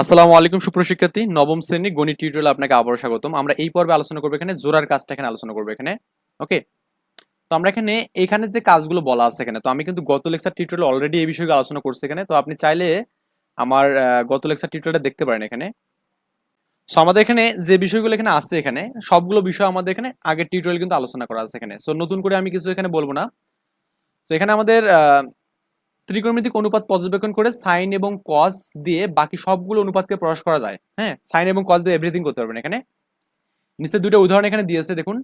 আসসালামু আলাইকুম, সুপ্রশিক্ষার্থী। নবম শ্রেণি গণিত টিউটোরিয়াল আপনাকে আবারও স্বাগতম। আমরা এই পর্বে আলোচনা করব এখানে, জোড়ার কাজটা এখানে আলোচনা করব এখানে। ওকে তো আমরা এখানে এখানে যে কাজগুলো বলা আছে এখানে, তো আমি কিন্তু গত লেকচার টিউটোরিয়াল অলরেডি এই বিষয়ে আলোচনা করছি এখানে। তো আপনি চাইলে আমার গত লেকচার টিউটোরিয়ালটা দেখতে পারেন এখানে। সো আমাদের এখানে যে বিষয়গুলো এখানে আছে এখানে, সবগুলো বিষয় আমাদের এখানে আগের টিউটোরিয়াল কিন্তু আলোচনা করা আছে এখানে। সো নতুন করে আমি কিছু এখানে বলব না। তো এখানে আমাদের ত্রিকোণমিতিক অনুপাত পর্যবেক্ষণ করে সাইন এবং কস দিয়ে বাকি সবগুলো অনুপাতকে প্রকাশ করা যায়। হ্যাঁ সাইন এবং কস দিয়ে এভরিথিং করতে পারবেন এখানে। নিচে দুটো উদাহরণ এখানে দিয়েছে, দেখুন।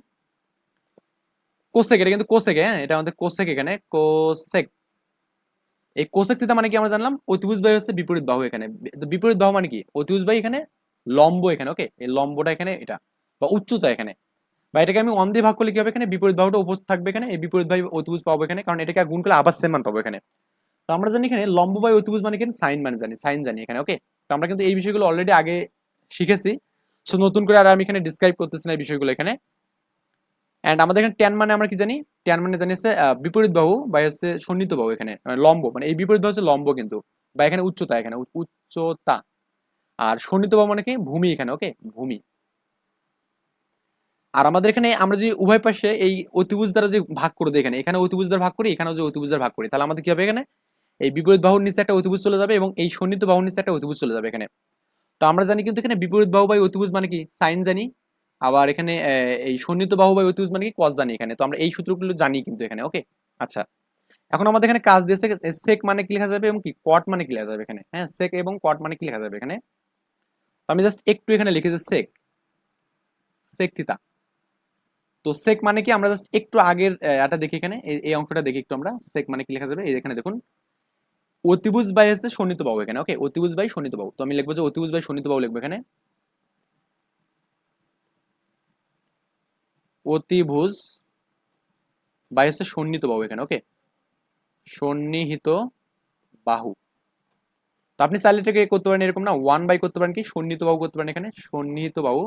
কোসেক এটা কিন্তু কোসেক হ্যাঁ এটা আমাদের কোসেক এখানে কোসেক এই কোসেক থিটা মানে কি আমরা জানলাম? অতিভুজ বাহু হচ্ছে বিপরীত বাহু এখানে। বিপরীত বাহু মানে কি? অতিভুজ বাহু এখানে, লম্ব এখানে ওকে এই লম্বটা এখানে, এটা, বা উচ্চতা এখানে। বা এটাকে আমি অন ভাগ করলে কি হবে এখানে? বিপরীত বাহুটা উপস্থিত থাকবে এখানে, এই বিপরীত বাহু অতিভুজ পাবো এখানে, কারণ এটাকে গুণ করলে আবার সেম মান পাবো এখানে। তো আমরা জানি এখানে লম্ব বাই অতিভুজ মানে এখানে সাইন মানে জানি সাইন জানি এখানে ওকে তো আমরা কিন্তু এই বিষয়গুলো অলরেডি আগে শিখেছি। সো নতুন করে আর আমি এখানে ডিসক্রাইব করতেছি না এই বিষয়গুলো এখানে। অ্যান্ড আমাদের এখানে ট্যান মানে আমরা কি জানি? ট্যান মানে জানি হচ্ছে বিপরীত বাহু বা হচ্ছে সন্নিহিত বাহু এখানে মানে লম্ব মানে এই বিপরীত বাহু হচ্ছে লম্ব কিন্তু, বা এখানে উচ্চতা এখানে উচ্চতা। আর সন্নিহিত বাহু মানে কি? ভূমি এখানে ওকে ভূমি। আর আমাদের এখানে আমরা যদি উভয় পাশে এই অতিভুজ দ্বারা যে ভাগ করে দিই এখানে এখানে অতিভুজ দ্বারা ভাগ করি, এখানেও যে অতিভুজ দ্বারা ভাগ করি, তাহলে আমাদের কি হবে এখানে? এই বিপরীত বাহুর নিচে একটা অতিভুজ চলে যাবে এবং এই সন্নিহিত বাহুর নিচে একটা অতিভুজ চলে যাবে এখানে। তো আমরা জানি কিন্তু এখানে বিপরীত বাহু বাই অতিভুজ মানে কি? সাইন জানি। আবার এখানে এই সন্নিহিত বাহু বাই অতিভুজ মানে কি? কস জানি এখানে। তো আমরা এই সূত্রগুলো জানি কিন্তু এখানে ওকে আচ্ছা। এখন আমাদের এখানে কাজ দিয়েছে সেক মানে কি লেখা যাবে এবং কি? কট মানে কি লেখা যাবে এখানে হ্যাঁ? সেক এবং কট মানে কি লেখা যাবে এখানে? আমি জাস্ট একটু এখানে লিখেছি সেক সেক থিতা তো সেক মানে কি? আমরা জাস্ট একটু আগের এটা দেখি এখানে এই অংশটা দেখি একটু আমরা। সেক মানে কি লেখা যাবে? এই এখানে দেখুন অতিভুজ বাই হচ্ছে সন্নিহিত বাহু এখানে। ওকে অতিভুজ বাই সন্নিহিত বাহু তো আমি লিখব যে অতিভুজ বাই সন্নিহিত বাহু লিখব এখানে। অতিভুজ বাই হচ্ছে সন্নিহিত বাহু এখানে ওকে সন্নিহিত বাহু। তো আপনি চাইলে এটাকে করতে পারেন এরকম না ওয়ান বাই করতে পারেন কি? সন্নিহিত বাহু করতে পারেন এখানে। সন্নিহিত বাহু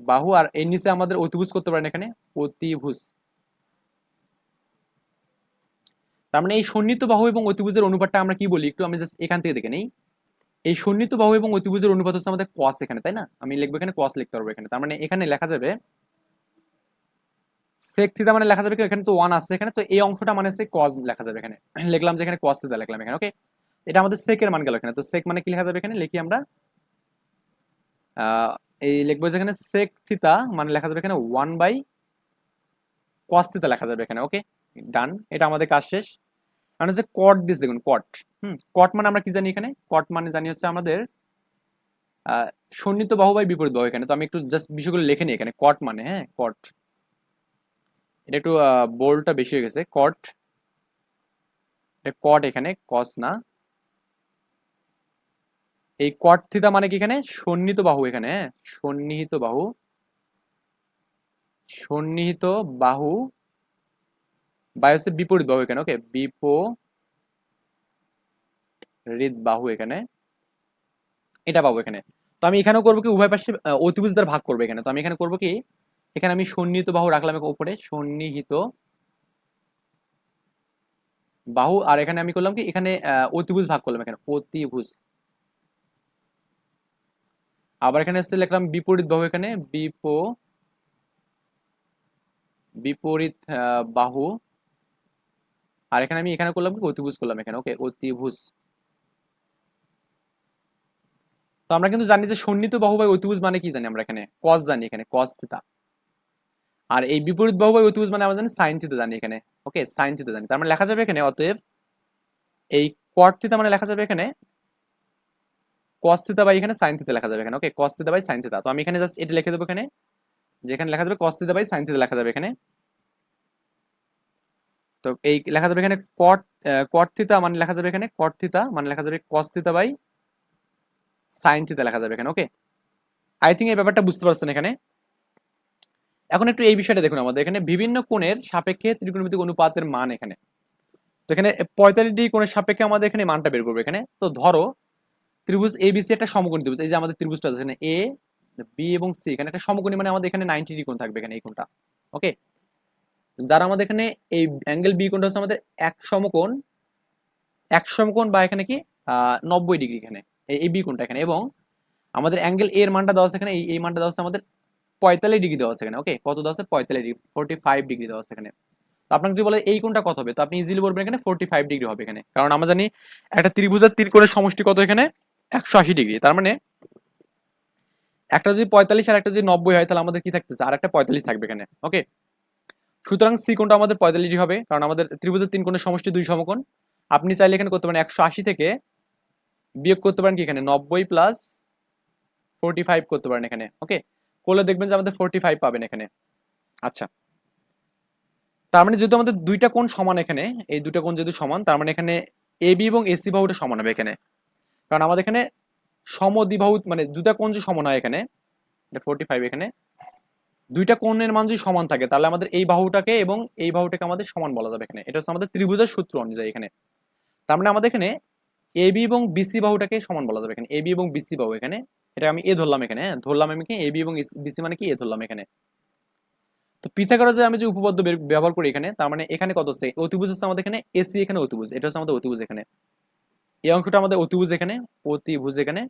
বাহু, আর এর নিচে আমাদের অতিভুজ করতে পারেন এখানে। অতিভুজ। তার মানে এই সন্নিহিত বাহু এবং অতিভুজের অনুপাতটা আমরা কি বলি? একটু আমি জাস্ট এখান থেকে দেখে নেই। এই সন্নিহিত বাহু এবং অতিভুজের অনুপাত হচ্ছে আমাদের কস এখানে, তাই না? আমি লিখব এখানে কস লিখতে পারব এখানে। তার মানে এখানে লেখা যাবে সেক থিতা মানে লেখা যাবে কি? এখানে তো ওয়ান আছে এখানে, তো এই অংশটা মানে হচ্ছে কস লেখা যাবে এখানে। লিখলাম যে এখানে কস থিতা লিখলাম এখানে ওকে এটা আমাদের সেকের মান গেল এখানে। তো সেক মানে কি লেখা যাবে এখানে? লিখি আমরা এই লিখব যে এখানে সেক থিতা মানে লেখা যাবে এখানে ওয়ান বাই কস থিতা লেখা যাবে এখানে ওকে ডান এটা আমাদের কাজ শেষ। আর হচ্ছে কট দিস দেখুন কট হুম কট মানে আমরা কি জানি এখানে? কট মানে জানি হচ্ছে আমাদের আহ, সন্নিহিত বাহু বাই বিপরীত বাহু এখানে। তো আমি একটু জাস্ট বিষয়গুলো লিখে নিই এখানে। কট মানে হ্যাঁ কট এটা একটু বোল্ডটা বেশি হয়ে গেছে। কট কট এখানে কস না। এই কট থিতা মানে কি এখানে? সন্নিহিত বাহু এখানে হ্যাঁ। সন্নিহিত বাহু। সন্নিহিত বাহু হচ্ছে বিপরীত বাহু এখানে ওকে বিপরীত বাহু এখানে এটা পাবো এখানে। তো আমি এখানেও করব কি? উভয় পাশে আহ, অতিভুজ দ্বারা ভাগ করব এখানে। তো আমি এখানে করব কি? এখানে আমি সন্নিহিত বাহু রাখলাম উপরে সন্নিহিত বাহু আর এখানে আমি করলাম কি? এখানে অতিভুজ ভাগ করলাম এখানে অতিভুজ। আবার এখানে হচ্ছে লিখলাম বিপরীত বাহু এখানে বিপ বিপরীত বাহু। আর এখানে আমি এখানে করলাম কি? অতিভুজ করলাম এখানে। ওকে, অতিভুজ। তো আমরা কিন্তু জানি যে সন্নিহিত বাহু বাই অতিভুজ মানে কি জানি আমরা এখানে? কস জানি এখানে কস থিতা আর এই বিপরীত বাহু বাই অতিভুজ মানে আমরা জানি সাইন থিতা জানি এখানে। ওকে সাইন থিতা জানি। তার মানে লেখা যাবে এখানে, অতএব এই কট থিতা মানে লেখা যাবে এখানে কস থিতা বাই এখানে সাইন থিতা লেখা যাবে এখানে। ওকে কস থিতা বাই সাইন থিতা তো আমি এখানে জাস্ট এটা লিখে দেবো এখানে, যেখানে লেখা যাবে কস থিতা বাই সাইন থিতা লেখা যাবে এখানে। তো এই লেখা যাবে এখানে কট কট থিতা মানে লেখা যাবে এখানে কট থিতা মানে লেখা যাবে কস থিতা বাই সাইন থিতা লেখা যাবে এখানে ওকে আই থিঙ্ক এই ব্যাপারটা বুঝতে পারছেন এখানে। এখন একটু এই বিষয়টা দেখুন আমাদের, এখানে বিভিন্ন কোণের সাপেক্ষে ত্রিকোণমিতিক অনুপাতের মান এখানে। তো এখানে পঁয়তাল্লিশ ডিগ্রি কোণের সাপেক্ষে আমাদের এখানে মানটা বের করবে এখানে। তো ধরো, ত্রিভুজ এ বি সি একটা সমকোণী ত্রিভুজ, এই যে আমাদের ত্রিভুজটা এখানে এ বি এবং সি এখানে একটা সমকোণী মানে আমাদের এখানে নাইনটি ডিগ্রি কোণ থাকবে এখানে এই কোণটা ওকে যারা আমাদের এখানে এই অ্যাঙ্গেল বি কোণটা হচ্ছে আমাদের এক সমকোণ একশো সমকোণ বা এখানে কি? নব্বই ডিগ্রি এখানে, এই বি কোণটা এখানে। এবং আমাদের অ্যাঙ্গেল এর মানটা দেওয়া আছে এখানে, এই মানটা দেওয়া আছে আমাদের পঁয়তাল্লিশ ডিগ্রি দেওয়া আছে এখানে ওকে কত দেওয়া আছে? পঁয়তাল্লিশ ডিগ্রি ফোর্টি ফাইভ ডিগ্রি দেওয়া আছে এখানে। তো আপনাকে যদি বলে এই কোণটা কত হবে? তো আপনি ইজিলি বলবেন এখানে ফোর্টি ফাইভ ডিগ্রি হবে এখানে। কারণ আমরা জানি একটা ত্রিভুজের ত্রিকোণের সমষ্টি কত এখানে? একশো আশি ডিগ্রি। তার মানে একটা যদি পঁয়তাল্লিশ আর একটা যদি নব্বই হয়, তাহলে আমাদের কি থাকতেছে? আর একটা পঁয়তাল্লিশ থাকবে এখানে ওকে সুতরাং সি কোণটা আমাদের পঁয়তাল্লিশ হবে, কারণ আমাদের ত্রিভুজের তিন কোণের সমষ্টি দুই সমকোণ। আপনি চাইলে এখানে করতে পারেন একশো আশি থেকে বিয়োগ করতে পারেন কি এখানে? নব্বই প্লাস ফোরটি ফাইভ করতে পারেন এখানে ওকে করলে দেখবেন যে আমাদের ফোরটি ফাইভ পাবেন এখানে। আচ্ছা। তার মানে যেহেতু আমাদের দুইটা কোণ সমান এখানে, এই দুটা কোণ যেহেতু সমান, তার মানে এখানে এ বি এবং এসি বাহুটা সমান হবে এখানে। কারণ আমাদের এখানে সমদ্বিবাহু মানে দুটা কোণ যে সমান হয় এখানে, এটা ফোরটি ফাইভ এখানে দুইটা কোণের মান যদি সমান থাকে, তাহলে আমাদের এই বাহুটাকে এবং এই বাহুটাকে আমাদের সমান বলা যাবে এখানে। এটা হচ্ছে আমাদের ত্রিভুজের সূত্র অনুযায়ী এখানে। তার মানে আমাদের এখানে এ বি এবং বিসি বাহুটাকে সমান বলা যাবে এখানে। এ বি এবং বিসি বাহু এখানে। এটা আমি এ ধরলাম এখানে হ্যাঁ? ধরলাম আমি কি? এ বি এবং বিসি মানে কি? এ ধরলাম এখানে। তো পিথাগোরাসে আমি যে উপপাদ্য ব্যবহার করি এখানে, তার মানে এখানে কত হচ্ছে অতিভুজ হচ্ছে আমাদের এখানে এসি এখানে অতিভুজ। এটা হচ্ছে আমাদের অতিভুজ এখানে। এই অংশটা আমাদের অতিভুজ এখানে অতিভুজ এখানে,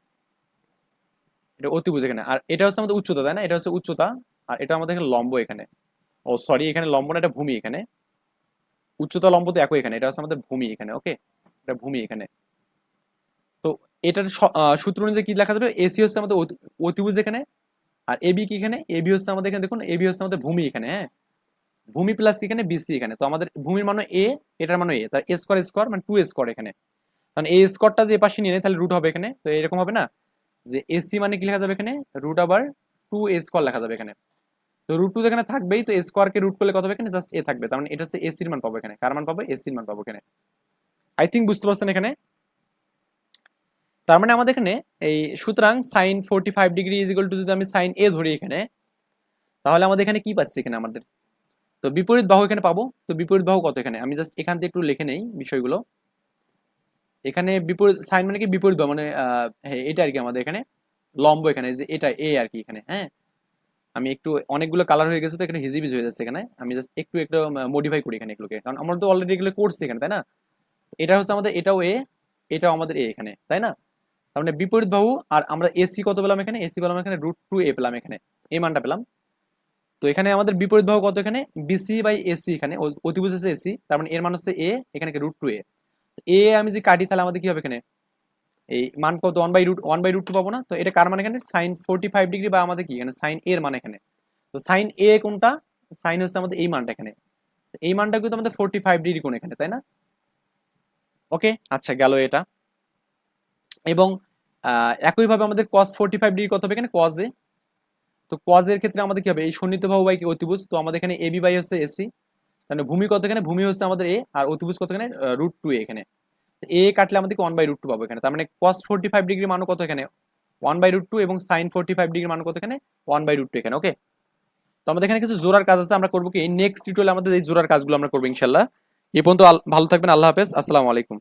এটা অতিভুজ এখানে। আর এটা হচ্ছে আমাদের উচ্চতা, তাই না? এটা হচ্ছে উচ্চতা আর এটা আমাদের এখানে লম্ব এখানে। ও সরি এখানে লম্ব না, এটা ভূমি এখানে। উচ্চতা লম্ব তো একই এখানে, এটা হচ্ছে আমাদের ভূমি এখানে ওকে এটা ভূমি এখানে। তো এটার সূত্র অনুযায়ী কি লেখা যাবে? এসি হচ্ছে আমাদের অতি- অতিভুজ এখানে, আর এবি কি এখানে? এবি হচ্ছে আমাদের এখানে, দেখুন এবি হচ্ছে আমাদের ভূমি এখানে হ্যাঁ? ভূমি প্লাস এখানে? বিসি এখানে। তো আমাদের ভূমির মান এ এটার মান এ তার এ স্কোয়ার স্কোয়ার মানে টু স্কোয়ার এখানে। কারণ এ স্কোয়ারটা যে পাশে নিয়ে নেয়, তাহলে রুট হবে এখানে। তো এরকম হবে না, যে এসি মানে কি লেখা যাবে এখানে? রুট আবার টু এ স্কোয়ার লেখা যাবে এখানে। তো রুট টু এখানে থাকবেই, তো স্কোয়ারকে রুট করলে কত হবে এখানে? জাস্ট এ থাকবে। তার মানে এটা হচ্ছে এসির মান পাবো এখানে। কার মান পাবো? এসির মান পাবো এখানে। আই থিঙ্ক বুঝতে পারছেন এখানে? তার মানে আমাদের এখানে এই সুতরাং sine forty five degree is equal to যদি আমি সাইন এ ধরি এখানে, তাহলে আমাদের এখানে কি পাচ্ছি এখানে আমাদের? তো বিপরীত বাহু এখানে পাবো। তো বিপরীত বাহু কত এখানে? আমি জাস্ট এখান থেকে একটু লিখে নেই বিষয়গুলো। এখানে বিপরীত সাইন মানে কি? বিপরীত বাহু মানে হ্যাঁ এটা আর কি আমাদের এখানে। লম্ব এখানে যে এটা এ আর কি এখানে হ্যাঁ? আমি একটু অনেকগুলো কালার হয়ে গেছে তো এখানে হিজিবিজ হয়ে যাচ্ছে এখানে। আমি জাস্ট একটু একটু মডিফাই করি এখানে এগুলোকে। কারণ আমরা তো অলরেডি এগুলো করছি এখানে, তাই না? এটা হচ্ছে আমাদের, এটাও এ এটাও আমাদের এ এখানে, তাই না? তার মানে বিপরীত বাহু, আর আমরা এসি কত পেলাম এখানে? এসি পেলাম এখানে রুট টু এ পেলাম এখানে। এ মানটা পেলাম। তো এখানে আমাদের বিপরীত বাহু কত এখানে? বিসি বাই এসি এখানে অতিভুজ হচ্ছে এসি তার মানে এর মান হচ্ছে এ এখানে রুট টু এ এ আমি যদি কাটি তাহলে আমাদের কি হবে এখানে? এই মান কত? One by root one by root two পাবো না? তো এটা কার মানে এখানে? সাইন ফোরটি ফাইভ ডিগ্রি বা আমাদের কি এখানে? সাইন এর মানে এখানে। তো সাইন এ কোনটা? সাইন হচ্ছে আমাদের এই মানটা এখানে। এই মানটা কিন্তু আমাদের ফোরটি ফাইভ ডিগ্রি কোন এখানে, তাই না? ওকে আচ্ছা গেল এটা। এবং একইভাবে আমাদের কস ফোরটি ফাইভ ডিগ্রি কত হবে এখানে? কজ এ তো কজ এর ক্ষেত্রে আমাদের কি হবে? এই সন্নিহিত বাহু বাই অতিভুজ। তো আমাদের এখানে এবি বাই হচ্ছে এসি তাহলে ভূমি কত এখানে? ভূমি হচ্ছে আমাদের এ আর অতিভুজ কত এখানে? রুট টু এখানে। এ কাটলে আমাদেরকে ওয়ান বাই রুট টু পাবো এখানে। তার মানে কস ফোরটি ফাইভ ডিগ্রি মান কত এখানে? ওয়ান বাই রুট টু এবং সাইন ফোরটি ফাইভ ডিগ্রি মান কত এখানে? ওয়ান বাই রুট টু এখানে ওকে তো আমাদের এখানে কিছু জোরার কাজ আছে, আমরা করব কি? নেক্সট টিউটোরিয়ালে আমাদের এই জোড়ার কাজগুলো আমরা করব ইনশাল্লাহ এ পর্যন্ত ভালো থাকবেন, আল্লাহ হাফেজ। আসসালামু আলাইকুম।